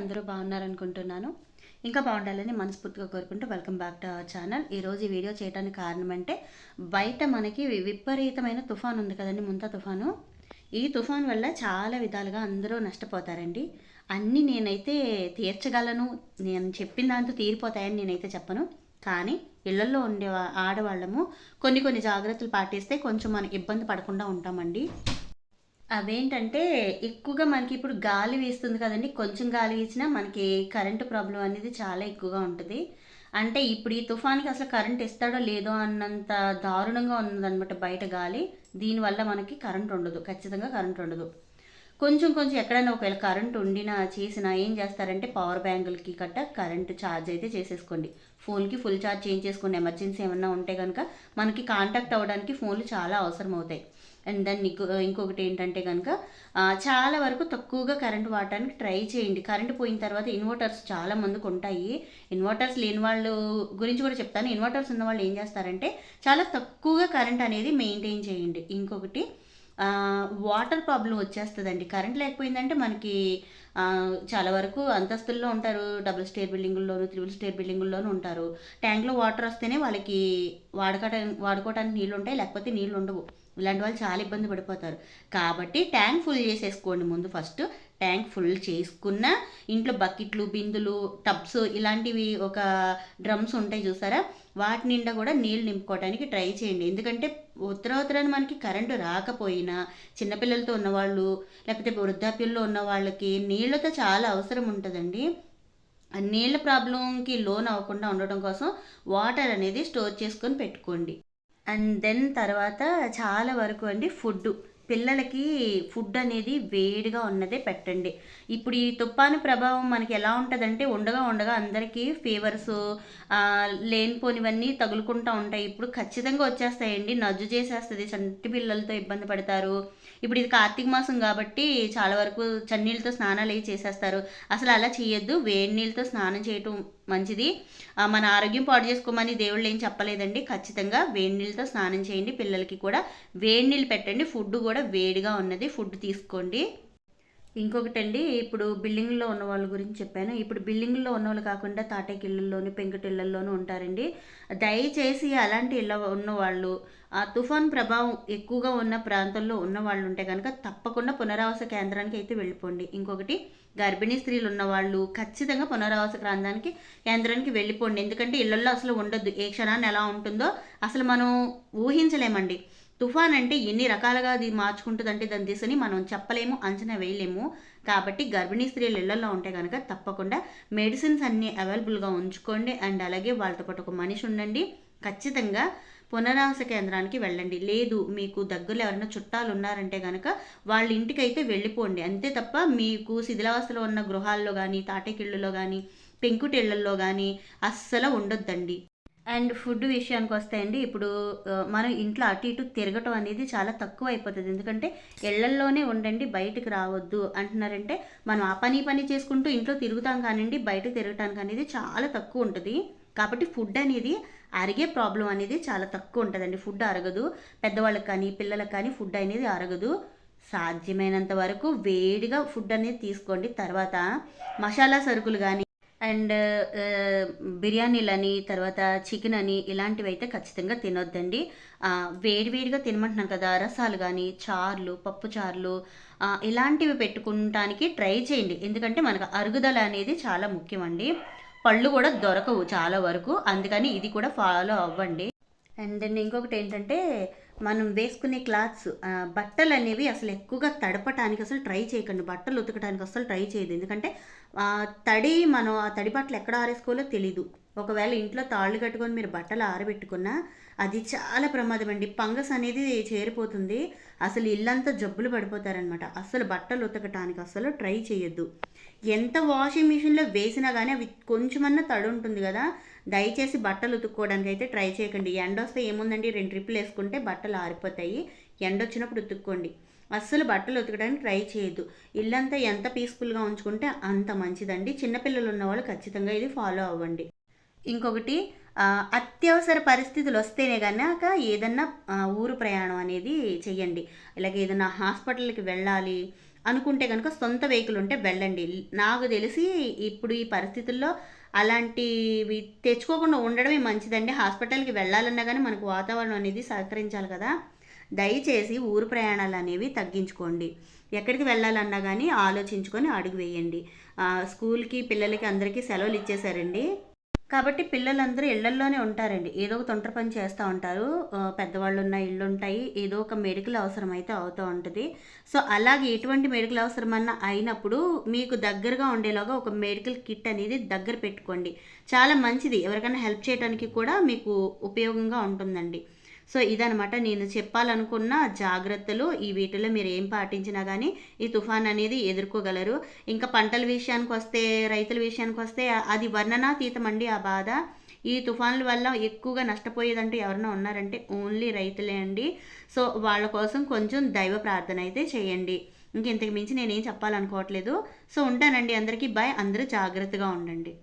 అందరూ బాగున్నారనుకుంటున్నాను. ఇంకా బాగుండాలని మనస్ఫూర్తిగా కోరుకుంటూ welcome back to our channel ఈరోజు ఈ వీడియో చేయడానికి కారణం అంటే బయట మనకి విపరీతమైన తుఫాన్ ఉంది కదండి ముంత తుఫాను. ఈ తుఫాన్ వల్ల చాలా విధాలుగా అందరూ నష్టపోతారండి. అన్నీ నేనైతే తీర్చగలను. నేను చెప్పిన దాంతో తీరిపోతాయని నేనైతే చెప్పను. కానీ ఇళ్ళలో ఉండే ఆడవాళ్ళము కొన్ని కొన్ని జాగ్రత్తలు పాటిస్తే కొంచెం మనం ఇబ్బంది పడకుండా ఉంటామండి. అవేంటంటే ఎక్కువగా మనకి ఇప్పుడు గాలి వీస్తుంది కదండి కొంచెం గాలి వీసినా మనకి కరెంటు ప్రాబ్లం అనేది చాలా ఎక్కువగా ఉంటుంది. అంటే ఇప్పుడు ఈ తుఫాన్కి అసలు కరెంట్ ఇస్తాడో లేదో అన్నంత దారుణంగా ఉన్నదనమాట బయట గాలి. దీనివల్ల మనకి కరెంట్ ఉండదు ఖచ్చితంగా కరెంట్ ఉండదు. కొంచెం కొంచెం ఎక్కడైనా ఒకవేళ కరెంట్ ఉండినా చేసినా ఏం చేస్తారంటే పవర్ బ్యాంకులకి గట్ట కరెంట్ ఛార్జ్ అయితే చేసేసుకోండి. ఫోన్కి ఫుల్ ఛార్జ్ చేంజ్ ఎమర్జెన్సీ ఏమన్నా ఉంటే కనుక మనకి కాంటాక్ట్ అవ్వడానికి ఫోన్లు చాలా అవసరం అవుతాయి అండ్ దాన్ని ఇంకొకటి ఏంటంటే కనుక చాలా వరకు తక్కువగా కరెంట్ వాడటానికి ట్రై చేయండి. కరెంట్ పోయిన తర్వాత ఇన్వర్టర్స్ చాలా మందికి ఉంటాయి. ఇన్వర్టర్స్ లేని వాళ్ళు గురించి కూడా చెప్తాను. ఇన్వర్టర్స్ ఉన్న వాళ్ళు ఏం చేస్తారంటే చాలా తక్కువగా కరెంట్ అనేది మెయింటైన్ చేయండి. ఇంకొకటి వాటర్ ప్రాబ్లం వచ్చేస్తుందండి. కరెంట్ లేకపోయిందంటే మనకి చాలా వరకు అంతస్తుల్లో ఉంటారు. డబుల్ స్టేర్ బిల్డింగుల్లోను త్రిబుల్ స్టేర్ బిల్డింగుల్లోనూ ఉంటారు. ట్యాంక్లో వాటర్ వస్తేనే వాళ్ళకి వాడుకోవటానికి వాడుకోవటానికి నీళ్ళు ఉంటాయి లేకపోతే నీళ్ళు ఉండవు ఇలాంటి వాళ్ళు చాలా ఇబ్బంది పడిపోతారు. కాబట్టి ట్యాంక్ ఫుల్ చేసేసుకోండి ముందు ఫస్ట్. ట్యాంక్ ఫుల్ చేసుకున్న ఇంట్లో బకెట్లు బిందులు టబ్స్ ఇలాంటివి ఒక డ్రమ్స్ ఉంటాయి చూసారా? వాటి నిండా కూడా నీళ్ళు నింపుకోవడానికి ట్రై చేయండి. ఎందుకంటే ఉత్తరాత్తరాన్ని మనకి కరెంటు రాకపోయినా చిన్నపిల్లలతో ఉన్నవాళ్ళు లేకపోతే వృద్ధాప్యుల్లో ఉన్న వాళ్ళకి నీళ్ళతో చాలా అవసరం ఉంటుందండి. నీళ్ళ ప్రాబ్లంకి లోన్ అవ్వకుండా ఉండటం కోసం వాటర్ అనేది స్టోర్ చేసుకొని పెట్టుకోండి. అండ్ దెన్ తర్వాత చాలా వరకు అండి ఫుడ్ పిల్లలకి ఫుడ్ అనేది వేడిగా ఉన్నదే పెట్టండి. ఇప్పుడు ఈ తుఫాను ప్రభావం మనకి ఎలా ఉంటుందంటే ఉండగా ఉండగా అందరికీ ఫీవర్స్ లేనిపోనివన్నీ తగులుకుంటూ ఉంటాయి. ఇప్పుడు ఖచ్చితంగా వచ్చేస్తాయండి. నజ్జు చేసేస్తుంది. చంటి పిల్లలతో ఇబ్బంది పడతారు. ఇప్పుడు ఇది కార్తీక మాసం కాబట్టి చాలా వరకు చన్నీళ్ళతో స్నానాలు అవి చేసేస్తారు. అసలు అలా చేయొద్దు. వేడి నీళ్ళతో స్నానం చేయటం మంచిది. మన ఆరోగ్యం పాడు చేసుకోమని దేవుళ్ళు ఏం చెప్పలేదండి. ఖచ్చితంగా వేడి నీళ్ళతో స్నానం చేయండి. పిల్లలకి కూడా వేడి నీళ్ళు పెట్టండి. ఫుడ్ కూడా వేడిగా ఉన్నది. ఫుడ్ తీసుకోండి. ఇంకొకటి అండి ఇప్పుడు బిల్డింగ్లో ఉన్న వాళ్ళ గురించి చెప్పాను. ఇప్పుడు బిల్డింగ్లో ఉన్న వాళ్ళు కాకుండా తాటేకి ఇళ్ళల్లోనూ పెంకుటిళ్ళల్లోనూ ఉంటారండి. దయచేసి అలాంటి ఇళ్ళ ఉన్నవాళ్ళు ఆ తుఫాన్ ప్రభావం ఎక్కువగా ఉన్న ప్రాంతంలో ఉన్న వాళ్ళు ఉంటే కనుక తప్పకుండా పునరావాస కేంద్రానికి అయితే వెళ్ళిపోండి. ఇంకొకటి గర్భిణీ స్త్రీలు ఉన్నవాళ్ళు ఖచ్చితంగా పునరావాస ప్రాంతానికి కేంద్రానికి వెళ్ళిపోండి. ఎందుకంటే ఇళ్ళల్లో అసలు ఉండొద్దు. ఏ క్షణాన్ని ఎలా ఉంటుందో అసలు మనం ఊహించలేమండి. తుఫాన్ అంటే ఎన్ని రకాలుగా అది మార్చుకుంటుందంటే దాని దిశని మనం చెప్పలేము అంచనా వేయలేము. కాబట్టి గర్భిణీ స్త్రీలు ఇళ్ళలో ఉంటే కనుక తప్పకుండా మెడిసిన్స్ అన్నీ అవైలబుల్గా ఉంచుకోండి. అండ్ అలాగే వాళ్ళతో పాటు ఒక మనిషి ఉండండి. ఖచ్చితంగా పునరావాస కేంద్రానికి వెళ్ళండి. లేదు మీకు దగ్గరలో ఎవరైనా చుట్టాలు ఉన్నారంటే కనుక వాళ్ళ ఇంటికైతే వెళ్ళిపోండి. అంతే తప్ప మీకు శిథిలావస్థలో ఉన్న గృహాల్లో కానీ తాటేకిళ్ళలో కానీ పెంకుటిళ్ళల్లో కానీ అస్సలు ఉండొద్దండి. అండ్ ఫుడ్ విషయానికి వస్తే అండి ఇప్పుడు మనం ఇంట్లో అటు ఇటు తిరగటం అనేది చాలా తక్కువ అయిపోతుంది. ఎందుకంటే ఇళ్ళల్లోనే ఉండండి బయటకు రావద్దు అంటున్నారంటే మనం ఆ పని ఈ పని చేసుకుంటూ ఇంట్లో తిరుగుతాం కానివ్వండి బయట తిరగటానికి అనేది చాలా తక్కువ ఉంటుంది. కాబట్టి ఫుడ్ అనేది అరిగే ప్రాబ్లం అనేది చాలా తక్కువ ఉంటుందండి. ఫుడ్ అరగదు. పెద్దవాళ్ళకి కానీ పిల్లలకు కానీ ఫుడ్ అనేది అరగదు. సాధ్యమైనంత వరకు వేడిగా ఫుడ్ అనేది తీసుకోండి. తర్వాత మసాలా సరుకులు కానీ అండ్ బిర్యానీలని తర్వాత చికెన్ అని ఇలాంటివి అయితే ఖచ్చితంగా తినొద్దండి. వేడివేడిగా తినమంటున్నాను కదా రసాలు కానీ చార్లు పప్పు చార్లు ఇలాంటివి పెట్టుకుంటానికి ట్రై చేయండి. ఎందుకంటే మనకు అరుగుదల అనేది చాలా ముఖ్యమండి. పళ్ళు కూడా దొరకవు చాలా వరకు. అందుకని ఇది కూడా ఫాలో అవ్వండి. అండ్ దెన్ ఇంకొకటి ఏంటంటే మనం వేసుకునే క్లాత్స్ బట్టలు అనేవి అసలు ఎక్కువగా తడపటానికి అసలు ట్రై చేయకండి. బట్టలు ఉతకడానికి అసలు ట్రై చేయదు. ఎందుకంటే ఆ, తడి మనం ఆ తడి బట్టలు ఎక్కడ ఆరేసుకోవాలో తెలీదు. ఒకవేళ ఇంట్లో తాళ్ళు కట్టుకొని మీరు బట్టలు ఆరబెట్టుకున్నా అది చాలా ప్రమాదం అండి. ఫంగస్ అనేది చేరిపోతుంది. అసలు ఇల్లంతా జబ్బులు పడిపోతారనమాట అసలు బట్టలు ఉతకటానికి అసలు ట్రై చేయొద్దు. ఎంత వాషింగ్ మిషన్లో వేసినా కానీ అవి కొంచెమన్నా తడి ఉంటుంది కదా దయచేసి బట్టలు ఉతుక్కోవడానికి అయితే ట్రై చేయకండి. ఎండ వస్తే ఏముందండి? రెండు ట్రిప్పులు వేసుకుంటే బట్టలు ఆరిపోతాయి. ఎండ వచ్చినప్పుడు ఉతుక్కోండి. అస్సలు బట్టలు ఉతకడానికి ట్రై చేయొద్దు. ఇల్లంతా ఎంత పీస్ఫుల్గా ఉంచుకుంటే అంత మంచిదండి. చిన్నపిల్లలు ఉన్న వాళ్ళు ఖచ్చితంగా ఇది ఫాలో అవ్వండి. ఇంకొకటి అత్యవసర పరిస్థితులు వస్తేనే కనుక ఏదన్నా ఊరు ప్రయాణం అనేది చెయ్యండి. ఇలాగ ఏదైనా హాస్పిటల్కి వెళ్ళాలి అనుకుంటే కనుక సొంత వెహికల్ ఉంటే వెళ్ళండి. నాకు తెలిసి ఇప్పుడు ఈ పరిస్థితుల్లో అలాంటివి తెచ్చుకోకుండా ఉండడమే మంచిదండి. హాస్పిటల్కి వెళ్ళాలన్నా కానీ మనకు వాతావరణం అనేది సహకరించాలి కదా. దయచేసి ఊరు ప్రయాణాలు అనేవి తగ్గించుకోండి. ఎక్కడికి వెళ్ళాలన్నా కానీ ఆలోచించుకొని అడుగు వేయండి. స్కూల్కి పిల్లలకి అందరికీ సెలవులు ఇచ్చేసారండి కాబట్టి పిల్లలందరూ ఇళ్ళల్లోనే ఉంటారండి. ఏదో ఒక తొంటరి పని చేస్తూ ఉంటారు. పెద్దవాళ్ళు ఉన్న ఇళ్ళు ఉంటాయి ఏదో ఒక మెడికల్ అవసరం అయితే అవుతూ ఉంటుంది. సో అలాగే ఎటువంటి మెడికల్ అవసరమన్నా అయినప్పుడు మీకు దగ్గరగా ఉండేలాగా ఒక మెడికల్ కిట్ అనేది దగ్గర పెట్టుకోండి. చాలా మంచిది. ఎవరికైనా హెల్ప్ చేయడానికి కూడా మీకు ఉపయోగంగా ఉంటుందండి. సో ఇదనమాట నేను చెప్పాలనుకున్న జాగ్రత్తలు. ఈ వీటిలో మీరు ఏం పాటించినా కానీ ఈ తుఫాన్ అనేది ఎదుర్కోగలరు. ఇంకా పంటల విషయానికి వస్తే రైతుల విషయానికి వస్తే అది వర్ణనాతీతం అండి ఆ బాధ. ఈ తుఫాన్ల వల్ల ఎక్కువగా నష్టపోయేదంటూ ఎవరైనా ఉన్నారంటే ఓన్లీ రైతులే అండి. సో వాళ్ళ కోసం కొంచెం దైవ ప్రార్థన అయితే చేయండి. ఇంక ఇంతకు మించి నేనేం చెప్పాలనుకోవట్లేదు. సో ఉంటానండి అందరికీ. బాయ్. అందరూ జాగ్రత్తగా ఉండండి.